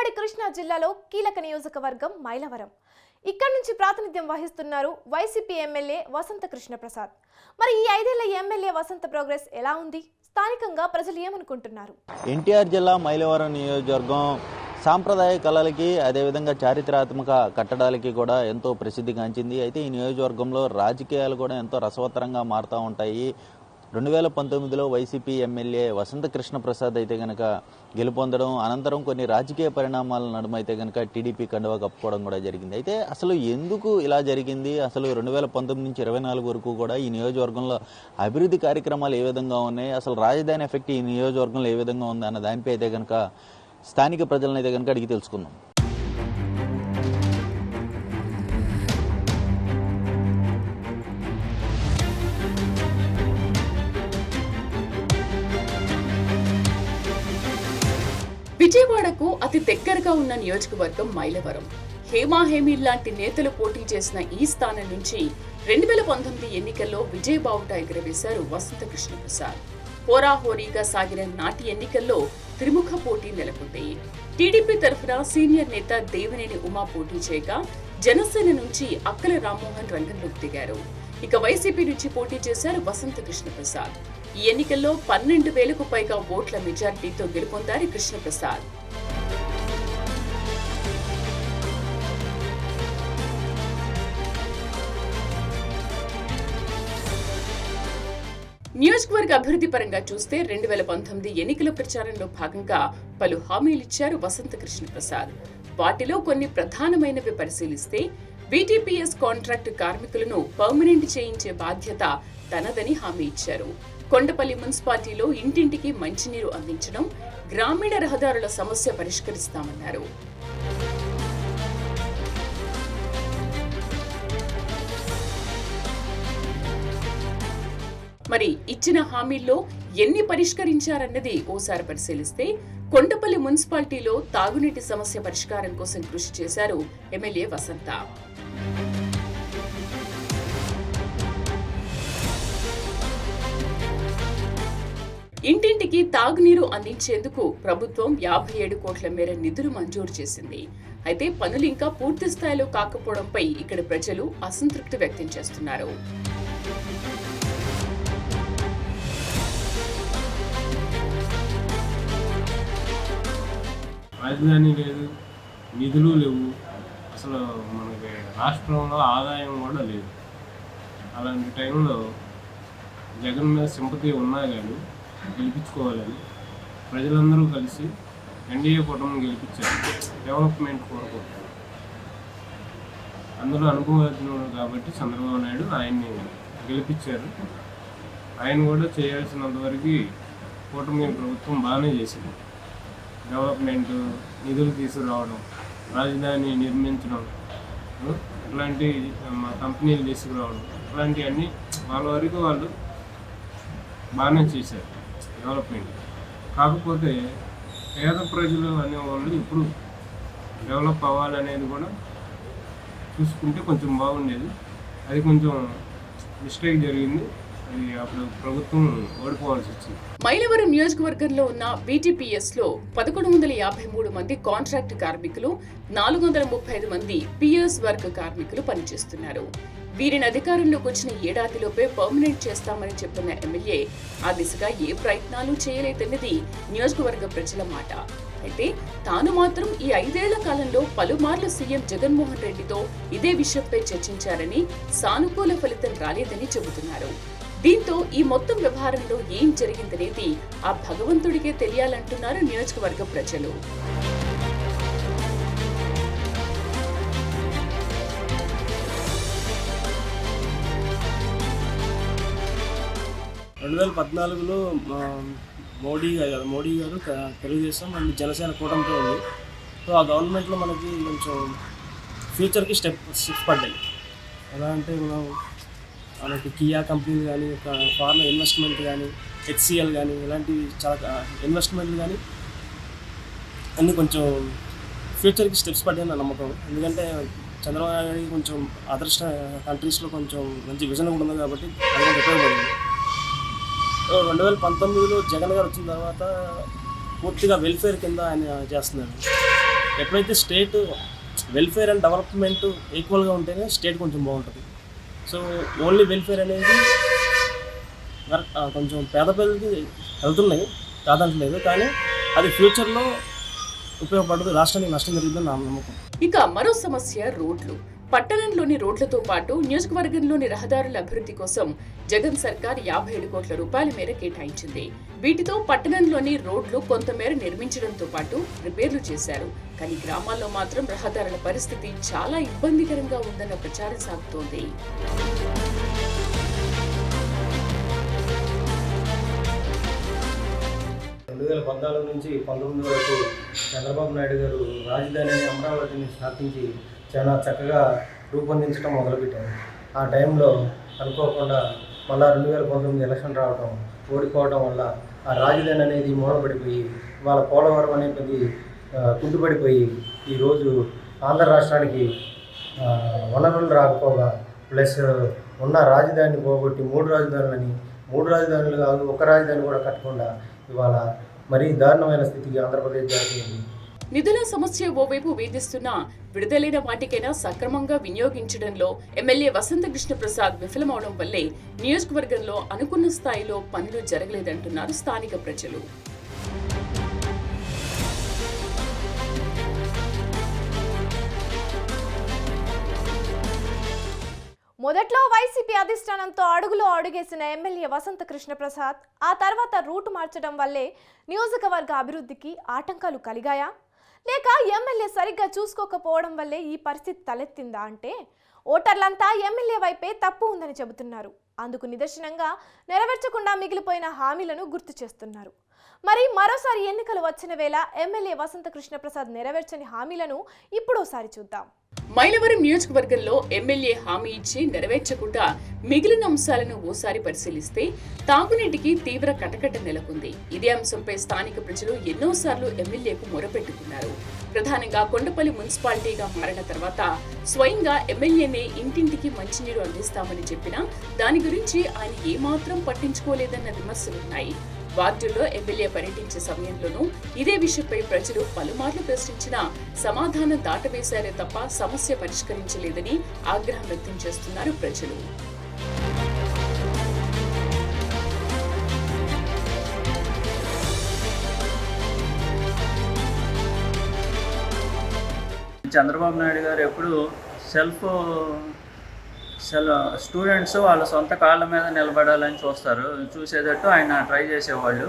ఉమ్మడి కృష్ణా జిల్లాలో కీలక నియోజకవర్గం మైలవరం. ఇక్కడి నుంచి ప్రాతినిధ్యం వహిస్తున్నారు వైసీపీ ఎమ్మెల్యే వసంత కృష్ణ ప్రసాద్ మరి ఈ ఐదేళ్ళ ఎమ్మెల్యే వసంత ప్రోగ్రెస్ ఎలా ఉంది? స్థానికంగా ప్రజలు ఏమనుకుంటున్నారు? ఎన్టీఆర్ జిల్లా మైలవరం నియోజకవర్గం సాంప్రదాయ కళలకి అదేవిధంగా చారిత్రాత్మక కట్టడాలకి కూడా ఎంతో ప్రసిద్ధిగాంచింది అయితే ఈ నియోజకవర్గంలో రాజకీయాలు కూడా ఎంతో రసవత్తరంగా మారుతూ ఉంటాయి. రెండు వేల పంతొమ్మిదిలో వైసీపీ ఎమ్మెల్యే వసంత కృష్ణ ప్రసాద్ అయితే కనుక గెలుపొందడం అనంతరం కొన్ని రాజకీయ పరిణామాల నడుమ అయితే కనుక టీడీపీ కండువా కప్పుకోవడం కూడా జరిగింది. అయితే అసలు ఎందుకు ఇలా జరిగింది? అసలు రెండు వేల పంతొమ్మిది నుంచి ఇరవై నాలుగు వరకు కూడా ఈ నియోజకవర్గంలో అభివృద్ధి కార్యక్రమాలు ఏ విధంగా ఉన్నాయి? అసలు రాజధాని ఎఫెక్ట్ ఈ నియోజకవర్గంలో ఏ విధంగా ఉంది? అన్న దానిపై అయితే కనుక స్థానిక ప్రజలను అయితే కనుక అడిగి తెలుసుకుందాం. అతి దగ్గరగా ఉన్న నియోజకవర్గం మైలవరం. హేమాహేమి లాంటి నేతలు పోటీ చేసిన ఈ స్థానం నుంచి రెండు వేల పంతొమ్మిది ఎన్నికల్లో విజయబావుట ఎగురవేశారు వసంత కృష్ణప్రసాద్ హోరాహోరీగా సాగిన నాటి ఎన్నికల్లో త్రిముఖ పోటీ నెలకొంది. టీడీపీ తరఫున సీనియర్ నేత దేవినేని ఉమా పోటీ చేయగా జనసేన నుంచి అక్కల రామ్మోహన్ రంగంలోకి దిగారు. ఇక వైసీపీ నుంచి పోటీ చేశారు వసంత కృష్ణప్రసాద్ ఈ ఎన్నికల్లో పన్నెండు వేలకు పైగా ఓట్ల మెజార్టీతో గెలుపొందారు కృష్ణప్రసాద్. నియోజకవర్గ అభివృద్ధి పరంగా చూస్తే రెండు వేల పంతొమ్మిది ఎన్నికల ప్రచారంలో భాగంగా పలు హామీలిచ్చారు వసంత కృష్ణ ప్రసాద్ వాటిలో కొన్ని ప్రధానమైనవి పరిశీలిస్తే బీటీపీఎస్ కాంట్రాక్టు కార్మికులను పర్మనెంట్ చేయించే బాధ్యత తనదని హామీ ఇచ్చారు. కొండపల్లి మున్సిపాలిటీలో ఇంటింటికి మంచినీరు అందించడం గ్రామీణ రహదారుల సమస్య పరిష్కరిస్తామన్నారు. మరి ఇచ్చిన హామీల్లో ఎన్ని పరిష్కరించారన్నది ఓసారి పరిశీలిస్తే కొండపల్లి మున్సిపాలిటీలో తాగునీటి సమస్య పరిష్కారం కోసం కృషి చేశారు ఎమ్మెల్యే వసంత. ఇంటింటికి తాగునీరు అందించేందుకు ప్రభుత్వం యాభై ఏడు కోట్ల మేర నిధులు మంజూరు చేసింది. అయితే పనులు ఇంకా పూర్తి స్థాయిలో కాకపోవడంపై ఇక్కడ ప్రజలు అసంతృప్తి వ్యక్తం చేస్తున్నారు. రాజధాని లేదు నిధులు లేవు. అసలు మనకి రాష్ట్రంలో ఆదాయం కూడా లేదు. అలాంటి టైంలో జగన్ మీద సింపతి ఉన్నా కానీ గెలిపించుకోవాలని ప్రజలందరూ కలిసి ఎన్డీఏ కూటమిని గెలిపించారు. డెవలప్మెంట్ కోరుకుంటారు అందులో అనుభవజ్ఞుడు కాబట్టి చంద్రబాబు నాయుడు ఆయన్ని గెలిపించారు. ఆయన కూడా చేయాల్సినంత వరకు కూటమి ప్రభుత్వం బాగానే చేసింది. డెవలప్మెంట్ నిధులు తీసుకురావడం రాజధాని నిర్మించడం ఉ, ఇట్లాంటి మా కంపెనీలు తీసుకురావడం ఇట్లాంటివన్నీ వాళ్ళ వరకు వాళ్ళు బాగానే చేశారు డెవలప్మెంట్. కాకపోతే పేద ప్రజలు అనేవాళ్ళు ఇప్పుడు డెవలప్ అవ్వాలనేది కూడా చూసుకుంటే కొంచెం బాగుండేది. అది కొంచెం మిస్టేక్ జరిగింది. అప్పుడు ప్రభుత్వం ఓడిపోవాల్సి వచ్చింది. మైలవరం నియోజకవర్గంలో ఉన్న బీటీపీఎస్లో పదకొండు వందల యాభై మూడు మంది కాంట్రాక్ట్ కార్మికులు నాలుగు వందల ముప్పై ఐదు మంది పిఎస్ వర్గ కార్మికులు పనిచేస్తున్నారు. వీరిని అధికారంలోకి వచ్చిన ఏడాదిలోపే పర్మనెంట్ చేస్తామని చెప్పిన ఎమ్మెల్యే ఆ దిశగా ఏ ప్రయత్నాలు చేయలేదన్నది నియోజకవర్గ ప్రజల మాట. అయితే తాను మాత్రం ఈ ఐదేళ్ళ కాలంలో పలుమార్లు సీఎం జగన్మోహన్ రెడ్డితో ఇదే విషయంపై చర్చించారని సానుకూల ఫలితం రాలేదని చెబుతున్నారు. దీంతో ఈ మొత్తం వ్యవహారంలో ఏం జరిగిందనేది ఆ భగవంతుడికే తెలియాలంటున్నారు నియోజకవర్గ ప్రజలు. రెండు వేల పద్నాలుగులో మోడీ గారు మోడీ గారు క- తెలుగుదేశం అండ్ జనసేన కూటమితో ఉంది. సో ఆ గవర్నమెంట్లో మనకి కొంచెం ఫ్యూచర్కి స్టెప్ స్టెప్స్ పడ్డాయి. ఎలా అంటే మనం మనకి కియా కంపెనీలు కానీ ఒక ఫారెన్ ఇన్వెస్ట్మెంట్ కానీ హెచ్సిఎల్ కానీ ఇలాంటివి చాలా ఇన్వెస్ట్మెంట్లు కానీ అన్నీ కొంచెం ఫ్యూచర్కి స్టెప్స్ పడ్డాయని నా నమ్మకం. ఎందుకంటే చంద్రబాబు నాయుడు గారికి కొంచెం అదర్స్ కంట్రీస్లో కొంచెం మంచి విజన్ కూడా ఉంది కాబట్టి అది కొంచెం ఉపయోగపడింది. రెండు వేల పంతొమ్మిదిలో జగన్ గారు వచ్చిన తర్వాత పూర్తిగా వెల్ఫేర్ కింద ఆయన చేస్తున్నారు. ఎప్పుడైతే స్టేట్ వెల్ఫేర్ అండ్ డెవలప్మెంట్ ఈక్వల్గా ఉంటేనే స్టేట్ కొంచెం బాగుంటుంది. సో ఓన్లీ వెల్ఫేర్ అనేది కొంచెం పేద పేదలకి వెళ్తున్నాయి కాదంటలేదు కానీ అది ఫ్యూచర్లో ఉపయోగపడదు రాష్ట్రానికి నష్టం జరుగుతుందని నా నమ్మకం. ఇక మరో సమస్య రోడ్లు. పట్టణంలోని రోడ్లతో పాటు నియోజకవర్గంలోని రహదారుల అభివృద్ధి కోసం జగన్ సర్కార్ యాభై ఏడు కోట్ల రూపాయల మేర కేటాయించింది. వీటితో పట్టణంలోని రోడ్లు కొంతమేర నిర్మించడంతో పాటు రిపేర్లు చేశారు. కానీ గ్రామాల్లో మాత్రం రహదారుల పరిస్థితి చాలా ఇబ్బందికరంగా ఉందన్న ప్రచారం సాగుతోంది. రెండు వేల పద్నాలుగు నుంచి పంతొమ్మిది వరకు చంద్రబాబు నాయుడు గారు రాజధాని అమరావతిని స్థాపించి చాలా చక్కగా రూపొందించడం మొదలుపెట్టారు. ఆ టైంలో అనుకోకుండా మళ్ళా రెండు వేల పంతొమ్మిది ఎలక్షన్ రావడం ఓడిపోవడం వల్ల ఆ రాజధాని అనేది మూలపడిపోయి వాళ్ళ పోలవరం అనేది కుంటుపడిపోయి ఈరోజు ఆంధ్ర రాష్ట్రానికి వనరులు రాకపోగా ప్లస్ ఉన్న రాజధానిని పోగొట్టి మూడు రాజధానులని మూడు రాజధానులు కాదు ఒక రాజధాని కూడా కట్టకుండా ఇవాళ మరీ దారుణమైన స్థితికి ఆంధ్రప్రదేశ్ జరిగింది నిధుల సమస్య ఓవైపు వేధిస్తున్న విడుదలైన వాటికైనా సక్రమంగా వినియోగించడంలో ఎమ్మెల్యే వసంతకృష్ణ ప్రసాద్ విఫలమవడం వల్లే నియోజకవర్గంలో అనుకున్న స్థాయిలో పనులు జరగలేదంటున్నారు స్థానిక ప్రజలు. మొదట్లో వైసీపీ అధిష్టానంతో అడుగులో అడుగేసిన ఎమ్మెల్యే వసంత కృష్ణ ప్రసాద్ ఆ తర్వాత రూటు మార్చడం వల్లే నియోజకవర్గ అభివృద్ధికి ఆటంకాలు కలిగాయా? లేక ఎమ్మెల్యే సరిగ్గా చూసుకోకపోవడం వల్లే ఈ పరిస్థితి తలెత్తిందా అంటే ఓటర్లంతా ఎమ్మెల్యే వైపే తప్పు ఉందని చెబుతున్నారు. అందుకు నిదర్శనంగా నెరవేర్చకుండా మిగిలిపోయిన హామీలను గుర్తు చేస్తున్నారు. మరి మరోసారి ఎన్నికలు వచ్చిన వేళ ఎమ్మెల్యే వసంత కృష్ణ ప్రసాద్ నెరవేర్చని హామీలను ఇప్పుడోసారి చూద్దాం. మైలవరం నియోజకవర్గంలో ఎమ్మెల్యే హామీ ఇచ్చి నెరవేర్చకుండా మిగిలిన అంశాలను ఓసారి పరిశీలిస్తే తాగునీటికి తీవ్ర కటకట నెలకొంది. ఇదే అంశంపై స్థానిక ప్రజలు ఎన్నోసార్లు ఎమ్మెల్యేకు మొరపెట్టుకున్నారు. ప్రధానంగా కొండపల్లి మున్సిపాలిటీగా మారిన తర్వాత స్వయంగా ఎమ్మెల్యేనే ఇంటింటికి మంచినీరు అందిస్తామని చెప్పినా దాని గురించి ఆయన ఏమాత్రం పట్టించుకోలేదన్న విమర్శలున్నాయి. వార్డుల్లో ఎమ్మెల్యే పర్యటించే సమయంలోనూ ఇదే విషయంపై ప్రజలు పలుమార్లు ప్రశ్నించినా సమాధానం దాటవేశారే తప్ప సమస్య పరిష్కరించలేదని ఆగ్రహం వ్యక్తం చేస్తున్నారు ప్రజలు. చంద్రబాబు నాయుడు గారు ఎప్పుడు సెల్ఫ్ అసలు స్టూడెంట్స్ వాళ్ళ సొంత కాళ్ళ మీద నిలబడాలని చూస్తారు. చూసేటట్టు ఆయన ట్రై చేసేవాళ్ళు.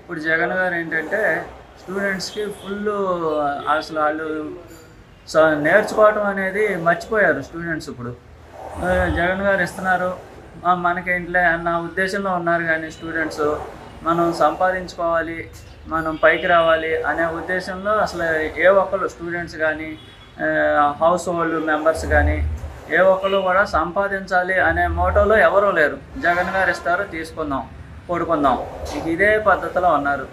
ఇప్పుడు జగన్ గారు ఏంటంటే స్టూడెంట్స్కి ఫుల్ అసలు వాళ్ళు స- నేర్చుకోవటం అనేది మర్చిపోయారు స్టూడెంట్స్ ఇప్పుడు. జగన్ గారు ఇస్తున్నారు. మనకేంట్లే అన్న ఉద్దేశంలో ఉన్నారు కానీ స్టూడెంట్స్ మనం సంపాదించుకోవాలి మనం పైకి రావాలి అనే ఉద్దేశంలో అసలు ఏ ఒక్కరు స్టూడెంట్స్ కానీ హౌస్ హోల్డ్ మెంబర్స్ కానీ ఏ ఒక్కరు కూడా సంపాదించాలి అనే మోటోలో ఎవరూ లేరు. జగన్ గారు ఇస్తారు తీసుకుందాం పడుకుందాం. ఇదే పద్ధతిలో ఉన్నారు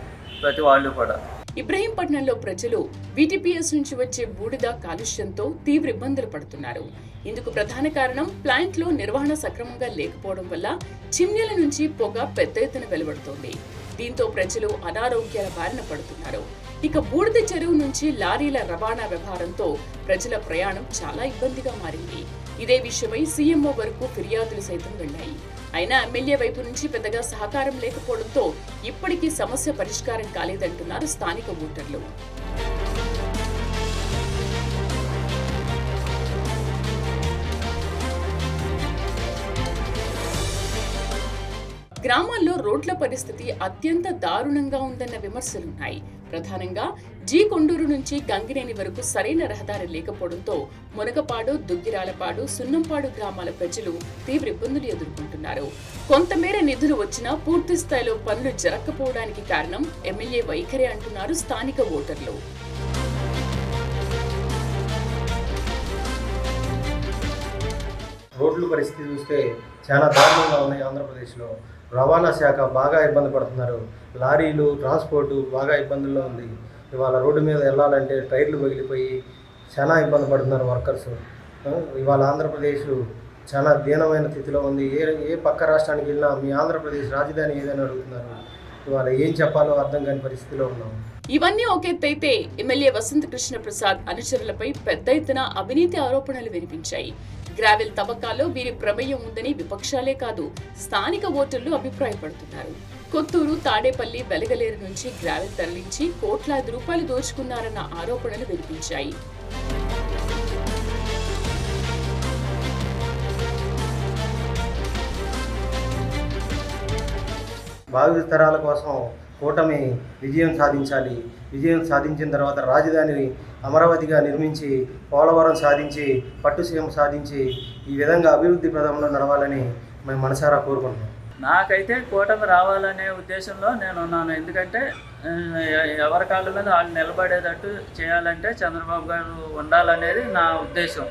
ప్రతి వాళ్ళు కూడా. ఇబ్రహీంపట్నంలో ప్రజలు వీటీపీఎస్ నుంచి వచ్చే బూడిద కాలుష్యంతో తీవ్ర ఇబ్బందులు పడుతున్నారు. ఇందుకు ప్రధాన కారణం ప్లాంట్లో నిర్వహణ సక్రమంగా లేకపోవడం వల్ల చిమ్నీల నుంచి పొగ పెద్ద ఎత్తున వెలువడుతోంది. దీంతో ప్రజలు అనారోగ్యాల బారిన పడుతున్నారు. ఇక బూడిద చెరువు నుంచి లారీల రవాణా వ్యవహారంతో ప్రజల ప్రయాణం చాలా ఇబ్బందిగా మారింది. ఇదే విషయమై సీఎంఓ వరకు ఫిర్యాదులు సైతం వెళ్ళాయి అయినా ఎమ్మెల్యే వైపు నుంచి పెద్దగా సహకారం లేకపోవడంతో ఇప్పటికీ సమస్య పరిష్కారం కాలేదంటున్నారు స్థానిక ఓటర్లు. గ్రామాల్లో రోడ్ల పరిస్థితి అత్యంత దారుణంగా ఉందన్న విమర్శలున్నాయి. ప్రధానంగా జీ కొండూరు నుంచి గంగినేని వరకు సరైన రహదారి లేకపోవడంతో మునగపాడు దుగ్గిరాలపాడు సున్నంపాడు గ్రామాల ప్రజలు తీవ్ర ఇబ్బందులు ఎదుర్కొంటున్నారు. కొంతమేర నిధులు వచ్చినా పూర్తి స్థాయిలో పనులు జరగకపోవడానికి కారణం ఎమ్మెల్యే వైఖరి అంటున్నారు స్థానిక ఓటర్లు. రోడ్ల పరిస్థితి చూస్తే చాలా దారుణంగా ఉన్నాయి ఆంధ్రప్రదేశ్లో. రవాణా శాఖ బాగా ఇబ్బంది పడుతున్నారు. లారీలు ట్రాన్స్పోర్టు బాగా ఇబ్బందుల్లో ఉంది. ఇవాళ రోడ్డు మీద వెళ్ళాలంటే టైర్లు పగిలిపోయి చాలా ఇబ్బంది పడుతున్నారు వర్కర్స్ ఇవాళ ఆంధ్రప్రదేశ్ చాలా దీనమైన స్థితిలో ఉంది. ఏ ఏ పక్క రాష్ట్రానికి వెళ్ళినా మీ ఆంధ్రప్రదేశ్ రాజధాని ఏదని అడుగుతున్నారు. ఇవాళ ఏం చెప్పాలో అర్థం కాని పరిస్థితిలో ఉన్నాం. ఇవన్నీ ఒక ఎత్తైతే ఎమ్మెల్యే వసంత కృష్ణ ప్రసాద్ అనుచరులపై పెద్ద ఎత్తున అవినీతి ఆరోపణలు వినిపించాయి. గ్రావెల్ తవ్వకాల్లో వీరి ప్రమేయం ఉందని విపక్షాలే కాదు స్థానిక ఓటర్లు అభిప్రాయపడుతున్నారు. కొత్తూరు తాడేపల్లి వెలగలేరు నుంచి గ్రావెల్ తరలించి కోట్లాది రూపాయలు దోచుకున్నారన్న ఆరోపణలు వినిపించాయి. భావి తరాల కోసం కూటమి విజయం సాధించాలి. విజయం సాధించిన తర్వాత రాజధాని అమరావతిగా నిర్మించి పోలవరం సాధించి పట్టుసీమ సాధించి ఈ విధంగా అభివృద్ధి ప్రదంలో నడవాలని మేము మనసారా కోరుకుంటున్నాం. నాకైతే కూటమి రావాలనే ఉద్దేశంలో నేను ఉన్నాను ఎందుకంటే ఎవరి కాళ్ళ మీద వాళ్ళు నిలబడేటట్టు చేయాలంటే చంద్రబాబు గారు ఉండాలనేది నా ఉద్దేశం.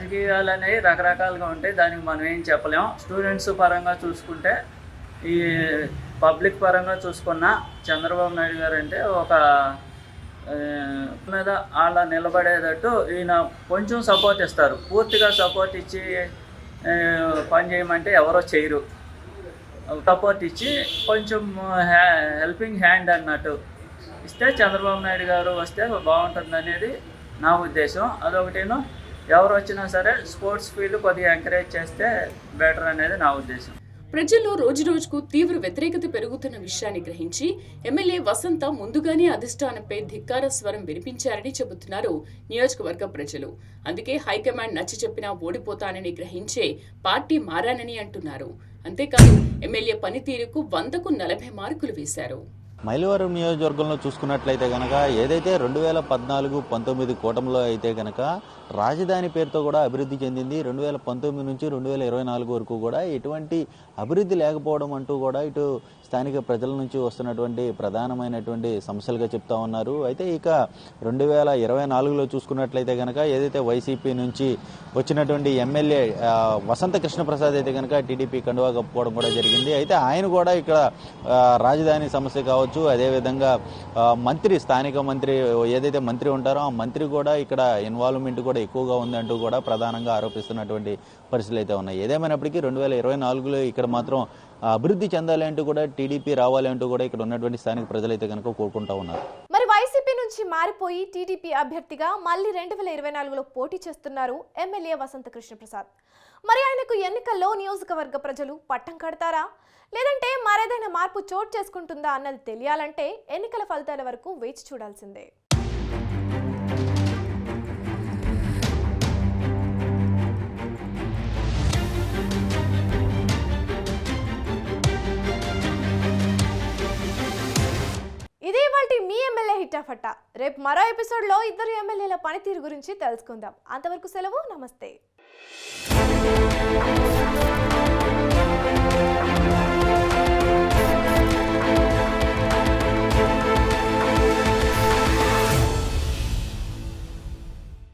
రాజకీయాలనేవి రకరకాలుగా ఉంటాయి. దానికి మనం ఏం చెప్పలేం. స్టూడెంట్స్ పరంగా చూసుకుంటే ఈ పబ్లిక్ పరంగా చూసుకున్న చంద్రబాబు నాయుడు గారు అంటే ఒక మీద వాళ్ళ నిలబడేటట్టు ఈయన కొంచెం సపోర్ట్ ఇస్తారు. పూర్తిగా సపోర్ట్ ఇచ్చి పని చేయమంటే ఎవరో చేయరు. సపోర్ట్ ఇచ్చి కొంచెం హ్యా- హెల్పింగ్ హ్యాండ్ అన్నట్టు ఇస్తే చంద్రబాబు నాయుడు గారు వస్తే బాగుంటుంది అనేది నా ఉద్దేశం. అదొకటిను. ఎవరు వచ్చినా సరే స్పోర్ట్స్ ఫీల్డ్ కొద్దిగా ఎంకరేజ్ చేస్తే బెటర్ అనేది నా ఉద్దేశం. ప్రజల్లో రోజురోజుకు తీవ్ర వ్యతిరేకత పెరుగుతున్న విషయాన్ని గ్రహించి ఎమ్మెల్యే వసంత ముందుగానే అధిష్టానంపై ధిక్కార స్వరం వినిపించారని చెబుతున్నారు నియోజకవర్గ ప్రజలు. అందుకే హైకమాండ్ నచ్చ చెప్పినా ఓడిపోతానని గ్రహించే పార్టీ మారానని అంటున్నారు. అంతేకాదు ఎమ్మెల్యే పనితీరుకు వందకు నలభై మార్కులు వేశారు. మైలవరం నియోజకవర్గంలో చూసుకున్నట్లయితే కనుక ఏదైతే రెండు వేల పద్నాలుగు పంతొమ్మిది కూటమిలో అయితే కనుక రాజధాని పేరుతో కూడా అభివృద్ధి చెందింది రెండు వేల పంతొమ్మిది నుంచి రెండు వేల ఇరవై నాలుగు వరకు కూడా ఎటువంటి అభివృద్ధి లేకపోవడం అంటూ కూడా ఇటు స్థానిక ప్రజల నుంచి వస్తున్నటువంటి ప్రధానమైనటువంటి సమస్యలుగా చెప్తా ఉన్నారు. అయితే ఇక రెండు వేల ఇరవై నాలుగులో చూసుకున్నట్లయితే కనుక ఏదైతే వైసీపీ నుంచి వచ్చినటువంటి ఎమ్మెల్యే వసంత కృష్ణప్రసాద్ అయితే కనుక టీడీపీ కండువా కప్పుకోవడం కూడా జరిగింది. అయితే ఆయన కూడా ఇక్కడ రాజధాని సమస్య కావచ్చు అదేవిధంగా మంత్రి స్థానిక మంత్రి ఏదైతే మంత్రి ఉంటారో ఆ మంత్రి కూడా ఇక్కడ ఇన్వాల్వ్మెంట్ కూడా ఎక్కువగా ఉందంటూ కూడా ప్రధానంగా ఆరోపిస్తున్నటువంటి పరిస్థితులు అయితే ఉన్నాయి. ఏదేమైనప్పటికీ రెండు వేల ఇరవై నాలుగులో ఇక్కడ మాత్రం అభివృద్ధి చెందాలి అంటూ కూడా టీడీపీ రావాలి అంటూ కూడా ఇక్కడ ఉన్నటువంటి స్థానిక ప్రజలైతే కనుక కోరుకుంటా ఉన్నారు. మరి వైసీపీ నుంచి మారిపోయి టీడీపీ అభ్యర్థిగా మళ్ళీ రెండు వేల ఇరవై నాలుగులో పోటీ చేస్తున్నారు ఎమ్మెల్యే వసంత కృష్ణప్రసాద్. మరి ఆయనకు ఎన్నికల్లో నియోజకవర్గ ప్రజలు పట్టం కడతారా? లేదంటే మరేదైనా మార్పు చోటు చేసుకుంటుందా అన్నది తెలియాలంటే ఎన్నికల ఫలితాల వరకు వేచి చూడాల్సిందే. ఎమ్మెల్యే రేపు మరో ఎపిసోడ్లో ఇద్దరు ఎమ్మెల్యేల పనితీరు గురించి తెలుసుకుందాం. అంతవరకు సెలవు నమస్తే.